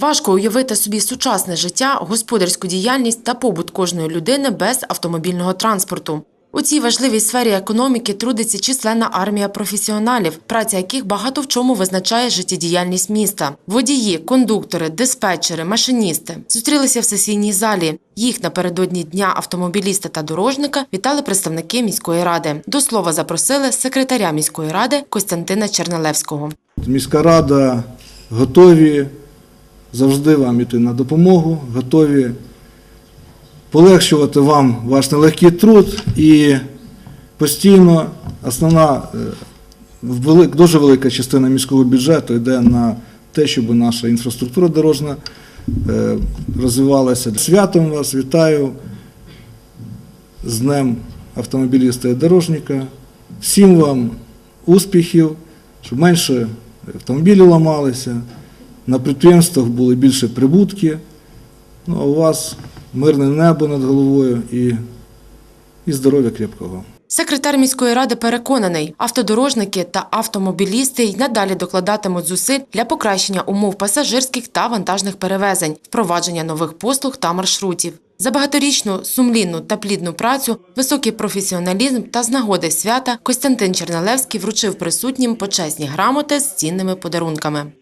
Важко уявити собі сучасне життя, господарську діяльність та побут кожної людини без автомобільного транспорту. У цій важливій сфері економіки трудиться численна армія професіоналів, праця яких багато в чому визначає життєдіяльність міста. Водії, кондуктори, диспетчери, машиністи зустрілися в сесійній залі. Їх напередодні дня автомобіліста та дорожника вітали представники міської ради. До слова запросили секретаря міської ради Костянтина Чернелевського. Міська рада готові завжди вам іти на допомогу, готові полегшувати вам ваш нелегкий труд і постійно основна е, дуже велика частина міського бюджету йде на те, щоб наша інфраструктура дорожна е, розвивалася. Святом вас вітаю з Днем автомобіліста і дорожника. Всім вам успіхів, щоб менше автомобілів ламалися, на підприємствах були більше прибутки. Ну, а у вас мирне небо над головою і, і здоров'я крепкого. Секретар міської ради переконаний, автодорожники та автомобілісти й надалі докладатимуть зусиль для покращення умов пасажирських та вантажних перевезень, впровадження нових послуг та маршрутів. За багаторічну сумлінну та плідну працю, високий професіоналізм та з нагоди свята Костянтин Чернелевський вручив присутнім почесні грамоти з цінними подарунками.